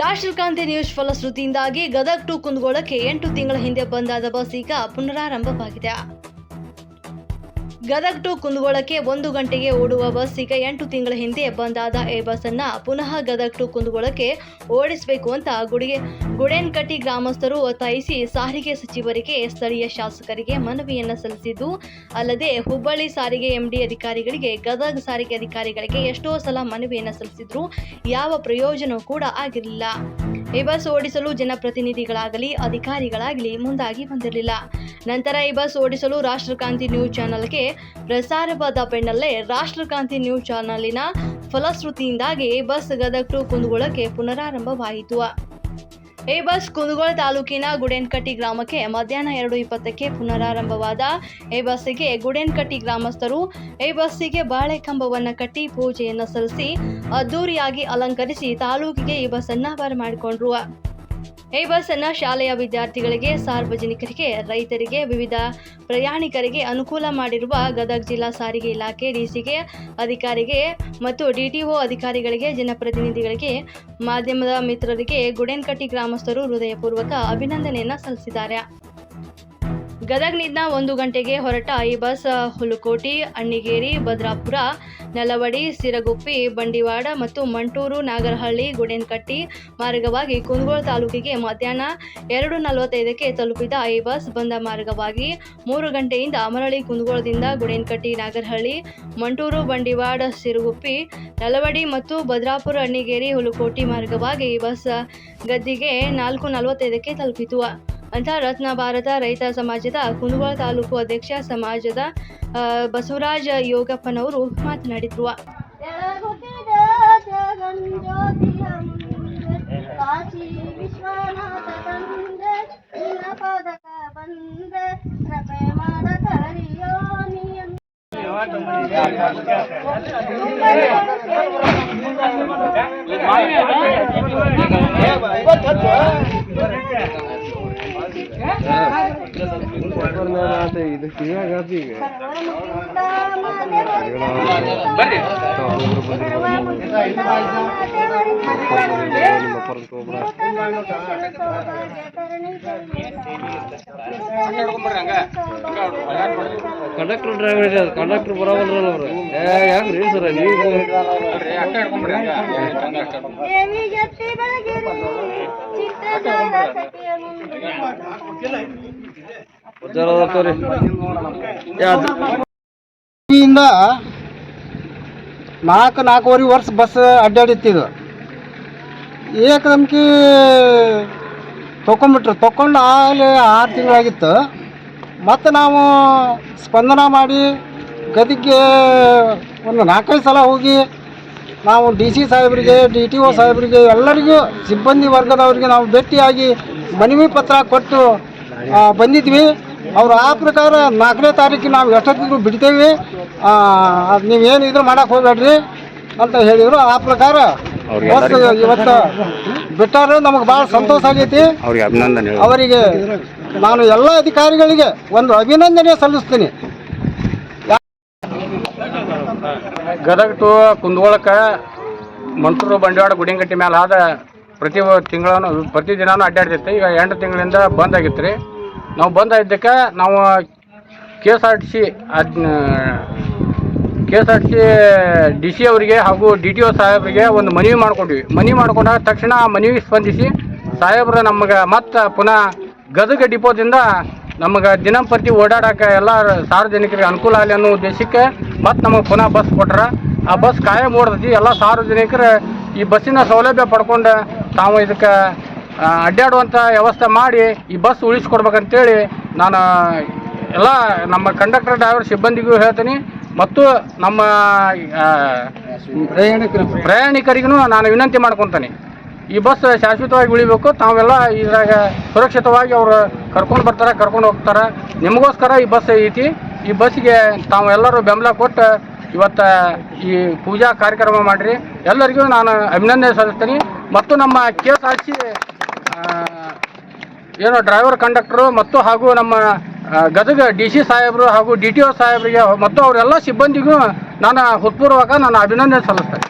ರಾಷ್ಟ್ರಕಾಂತಿ news ಫಲಶ್ರುತಿಯಿಂದಾಗಿ Gadag to ಕುಂದಗೋಳಕ್ಕೆ ಎಂಟು ತಿಂಗಳ ಹಿಂದೆ ಬಂದಾದ ಬಸ್ ಈಗ ಪುನರಾರಂಭವಾಗಿದೆ. ಗದಗ್ ಟು ಕುಂದಗೋಳಕ್ಕೆ ಒಂದು ಗಂಟೆಗೆ ಓಡುವ ಬಸ್ ಈಗ ಎಂಟು ತಿಂಗಳ ಹಿಂದೆ ಬಂದಾದ ಈ ಬಸ್ ಅನ್ನ ಪುನಃ ಗದಗ್ ಟು ಕುಂದಗೋಳಕ್ಕೆ ಓಡಿಸಬೇಕು ಅಂತ ಗುಡಿಗೆ ಗುಡೇನ್ಕಟ್ಟಿ ಗ್ರಾಮಸ್ಥರು ಒತ್ತಾಯಿಸಿ ಸಾರಿಗೆ ಸಚಿವರಿಗೆ, ಸ್ಥಳೀಯ ಶಾಸಕರಿಗೆ ಮನವಿಯನ್ನು ಸಲ್ಲಿಸಿದ್ದು ಅಲ್ಲದೆ ಹುಬ್ಬಳ್ಳಿ ಸಾರಿಗೆ ಎಂಡಿ ಅಧಿಕಾರಿಗಳಿಗೆ, ಗದಗ್ ಸಾರಿಗೆ ಅಧಿಕಾರಿಗಳಿಗೆ ಎಷ್ಟೋ ಸಲ ಮನವಿಯನ್ನು ಸಲ್ಲಿಸಿದ್ರು ಯಾವ ಪ್ರಯೋಜನವೂ ಕೂಡ ಆಗಿರಲಿಲ್ಲ. ಈ ಬಸ್ ಓಡಿಸಲು ಜನಪ್ರತಿನಿಧಿಗಳಾಗಲಿ, ಅಧಿಕಾರಿಗಳಾಗಲಿ ಮುಂದಾಗಿ ಬಂದಿರಲಿಲ್ಲ. ನಂತರ ಈ ಬಸ್ ಓಡಿಸಲು ರಾಷ್ಟ್ರಕಾಂತಿ ನ್ಯೂಸ್ ಚಾನೆಲ್ಗೆ ಪ್ರಸಾರವಾದ ಬೆನ್ನಲ್ಲೇ ರಾಷ್ಟ್ರಕಾಂತಿ ನ್ಯೂಸ್ ಚಾನಲಿನ ಫಲಶ್ರುತಿಯಿಂದಾಗಿ ಬಸ್ ಗದಗ್ ಟು ಕುಂದಗೋಳಕ್ಕೆ ಪುನರಾರಂಭವಾಯಿತು. ಈ ಬಸ್ ಕುಂದಗೋಳ ತಾಲೂಕಿನ ಗುಡೇನ್ಕಟ್ಟಿ ಗ್ರಾಮಕ್ಕೆ ಮಧ್ಯಾಹ್ನ ಎರಡು ಇಪ್ಪತ್ತಕ್ಕೆ ಪುನರಾರಂಭವಾದ ಈ ಬಸ್ಸಿಗೆ ಗುಡೇನ್ಕಟ್ಟಿ ಗ್ರಾಮಸ್ಥರು, ಈ ಬಸ್ಸಿಗೆ ಬಾಳೆ ಕಂಬವನ್ನು ಕಟ್ಟಿ ಪೂಜೆಯನ್ನು ಸಲ್ಲಿಸಿ ಅದ್ದೂರಿಯಾಗಿ ಅಲಂಕರಿಸಿ ತಾಲೂಕಿಗೆ ಈ ಬಸ್ಸನ್ನ ಬರಮಾಡಿಕೊಂಡ್ರು. ಈ ಬಸ್ಸನ್ನ ಶಾಲೆಯ ವಿದ್ಯಾರ್ಥಿಗಳಿಗೆ, ಸಾರ್ವಜನಿಕರಿಗೆ, ರೈತರಿಗೆ, ವಿವಿಧ ಪ್ರಯಾಣಿಕರಿಗೆ ಅನುಕೂಲ ಮಾಡಿರುವ ಗದಗ ಜಿಲ್ಲಾ ಸಾರಿಗೆ ಇಲಾಖೆ ಡಿಸಿಗೆ ಅಧಿಕಾರಿಗೆ ಮತ್ತು ಡಿಟಿಒ ಅಧಿಕಾರಿಗಳಿಗೆ, ಜನಪ್ರತಿನಿಧಿಗಳಿಗೆ, ಮಾಧ್ಯಮದ ಮಿತ್ರರಿಗೆ ಗುಡೇನ್ಕಟ್ಟಿ ಗ್ರಾಮಸ್ಥರು ಹೃದಯಪೂರ್ವಕ ಅಭಿನಂದನೆಯನ್ನು ಸಲ್ಲಿಸಿದ್ದಾರೆ. ಗದಗ್ನಿಂದ ಒಂದು ಗಂಟೆಗೆ ಹೊರಟ ಈ ಬಸ್ ಹುಲಕೋಟಿ, ಅಣ್ಣಿಗೇರಿ, ಭದ್ರಾಪುರ, ನಲವಡಿ, ಸಿರಗುಪ್ಪಿ, ಬಂಡಿವಾಡ ಮತ್ತು ಮಂಟೂರು, ನಾಗರಹಳ್ಳಿ, ಗುಡೇನ್ಕಟ್ಟಿ ಮಾರ್ಗವಾಗಿ ಕುಂದಗೋಳ ತಾಲೂಕಿಗೆ ಮಧ್ಯಾಹ್ನ ಎರಡು ನಲವತ್ತೈದಕ್ಕೆ ತಲುಪಿದ ಈ ಬಸ್ ಬಂದ ಮಾರ್ಗವಾಗಿ ಮೂರು ಗಂಟೆಯಿಂದ ಅಮರಳಿ, ಕುಂದಗೋಳದಿಂದ ಗುಡೇನ್ಕಟ್ಟಿ, ನಾಗರಹಳ್ಳಿ, ಮಂಟೂರು, ಬಂಡಿವಾಡ, ಸಿರುಗುಪ್ಪಿ, ನಲವಡಿ ಮತ್ತು ಭದ್ರಾಪುರ, ಅಣ್ಣಿಗೇರಿ, ಹುಲಕೋಟಿ ಮಾರ್ಗವಾಗಿ ಈ ಬಸ್ ಗದ್ದಿಗೆ ನಾಲ್ಕು ನಲವತ್ತೈದಕ್ಕೆ ತಲುಪಿತು. ಅಂತ ರತ್ನ ಭಾರತ ರೈತ ಸಮಾಜದ ಕುಂದಗೋಳ ತಾಲೂಕು ಅಧ್ಯಕ್ಷ ಸಮಾಜದ ಬಸವರಾಜ ಯೋಗಪ್ಪನವರು ಮಾತನಾಡಿದ್ರು ಬೆಳಗುತ್ತಿದ ನೀಯಂ ಇದು ಈಗ? ಕಂಡಕ್ಟರ್ ಡ್ರೈವರ್ ಕಂಡಕ್ಟರ್ ಬರೋವಲ್ರಲ್ಲ ಅವ್ರು. ಏ ಯಾಕ್ರಿ ಸರ ನೀವು ಇಂದ ನಾಲ್ಕು, ನಾಲ್ಕೂವರೆ ವರ್ಷ ಬಸ್ ಅಡ್ಡಾಡಿತ್ತಿದು. ಏಕದಮ್ಕಿ ತೊಗೊಂಬಿಟ್ರು ತೊಗೊಂಡು ಆಗಲೇ ಆರು ತಿಂಗಳಾಗಿತ್ತು. ಮತ್ತು ನಾವು ಸ್ಪಂದನ ಮಾಡಿ ಗದಿಗೆ ಒಂದು ನಾಲ್ಕೈದು ಸಲ ಹೋಗಿ ನಾವು ಡಿ ಸಿ ಸಾಹೇಬರಿಗೆ, ಡಿ ಟಿ ಒ ಸಾಹೇಬರಿಗೆ, ಎಲ್ಲರಿಗೂ ಸಿಬ್ಬಂದಿ ವರ್ಗದವರಿಗೆ ನಾವು ಭೇಟಿಯಾಗಿ ಮನವಿ ಪತ್ರ ಕೊಟ್ಟು ಬಂದಿದ್ವಿ. ಅವ್ರು ಆ ಪ್ರಕಾರ ನಾಲ್ಕನೇ ತಾರೀಕಿಗೆ ನಾವು ಎಷ್ಟೊತ್ತಿದ್ರು ಬಿಡ್ತೇವೆ ಅದು ನೀವೇನು ಇದ್ರೂ ಮಾಡಕ್ಕೆ ಹೋಗ್ಬೇಡ್ರಿ ಅಂತ ಹೇಳಿದರು. ಆ ಪ್ರಕಾರ ಇವತ್ತು ಬಿಟ್ಟಾರೆ ನಮಗೆ ಭಾಳ ಸಂತೋಷ ಆಗೈತಿ. ಅವ್ರಿಗೆ ಅಭಿನಂದನೆ ಅವರಿಗೆ ನಾನು ಎಲ್ಲ ಅಧಿಕಾರಿಗಳಿಗೆ ಒಂದು ಅಭಿನಂದನೆ ಸಲ್ಲಿಸ್ತೀನಿ. ಗದಗ ಟು ಕುಂದಗೋಳಕ್ಕೆ ಮಂಟೂರು ಬಂಡವಾಳ ಗುಡಿಂಗಟ್ಟಿ ಮೇಲೆ ಆದ ಪ್ರತಿ ತಿಂಗಳನ್ನು ಪ್ರತಿ ದಿನಾನು ಅಡ್ಡಾಡ್ತಿತ್ತು. ಈಗ ಎಂಟು ತಿಂಗಳಿಂದ ಬಂದ್ ಆಗಿತ್ತು ರೀ ನಾವು ಬಂದ ಇದ್ದಕ್ಕೆ ನಾವು K S R T C K S R T C D C ಅವರಿಗೆ ಹಾಗೂ ಡಿ ಟಿ ಒ ಸಾಹೇಬರಿಗೆ ಒಂದು ಮನವಿ ಮಾಡ್ಕೊಂಡ್ವಿ. ಮನವಿ ಮಾಡ್ಕೊಂಡಾಗ ತಕ್ಷಣ ಆ ಮನವಿ ಸ್ಪಂದಿಸಿ ಸಾಹೇಬ್ರು ನಮಗೆ ಮತ್ತೆ ಪುನಃ ಗದಗ ಡಿಪೋದಿಂದ ನಮಗೆ ದಿನಂಪ್ರತಿ ಓಡಾಡೋಕೆ ಎಲ್ಲ ಸಾರ್ವಜನಿಕರಿಗೆ ಅನುಕೂಲ ಆಗಲಿ ಅನ್ನೋ ಉದ್ದೇಶಕ್ಕೆ ಮತ್ತೆ ನಮಗೆ ಪುನಃ ಬಸ್ ಕೊಟ್ರ. ಆ ಬಸ್ ಕಾಯಂ ಓಡ್ತೈತಿ. ಎಲ್ಲ ಸಾರ್ವಜನಿಕರು ಈ ಬಸ್ಸಿನ ಸೌಲಭ್ಯ ಪಡ್ಕೊಂಡು ತಾವು ಇದಕ್ಕೆ ಅಡ್ಡಾಡುವಂಥ ವ್ಯವಸ್ಥೆ ಮಾಡಿ ಈ ಬಸ್ ಉಳಿಸ್ಕೊಡ್ಬೇಕಂತೇಳಿ ನಾನು ಎಲ್ಲ ನಮ್ಮ ಕಂಡಕ್ಟರ್ ಡ್ರೈವರ್ ಸಿಬ್ಬಂದಿಗೂ ಹೇಳ್ತೀನಿ. ಮತ್ತು ನಮ್ಮ ಪ್ರಯಾಣಿಕರು ಪ್ರಯಾಣಿಕರಿಗೂ ನಾನು ವಿನಂತಿ ಮಾಡ್ಕೊತೀನಿ. ಈ ಬಸ್ ಶಾಶ್ವತವಾಗಿ ಉಳಿಬೇಕು. ತಾವೆಲ್ಲ ಇದ್ರಾಗ ಸುರಕ್ಷಿತವಾಗಿ ಅವರು ಕರ್ಕೊಂಡು ಬರ್ತಾರೆ, ಕರ್ಕೊಂಡು ಹೋಗ್ತಾರೆ. ನಿಮಗೋಸ್ಕರ ಈ ಬಸ್ ಐತಿ. ಈ ಬಸ್ಸಿಗೆ ತಾವು ಎಲ್ಲರೂ ಬೆಂಬಲ ಕೊಟ್ಟು ಇವತ್ತು ಈ ಪೂಜಾ ಕಾರ್ಯಕ್ರಮ ಮಾಡಿರಿ. ಎಲ್ಲರಿಗೂ ನಾನು ಅಭಿನಂದನೆ ಸಲ್ಲಿಸ್ತೀನಿ. ಮತ್ತು ನಮ್ಮ ಕೆ ಎಸ್ ಏನು ಡ್ರೈವರ್ ಕಂಡಕ್ಟರು ಮತ್ತು ಹಾಗೂ ನಮ್ಮ ಗದಗ ಡಿ ಸಿ ಸಾಹೇಬರು ಹಾಗೂ ಡಿ ಟಿ ಒ ಸಾಹೇಬರಿಗೆ ಮತ್ತು ಅವರೆಲ್ಲ ಸಿಬ್ಬಂದಿಗೂ ನಾನು ಹೃತ್ಪೂರ್ವಕ ನಾನು ಅಭಿನಂದನೆ ಸಲ್ಲಿಸ್ತೇನೆ.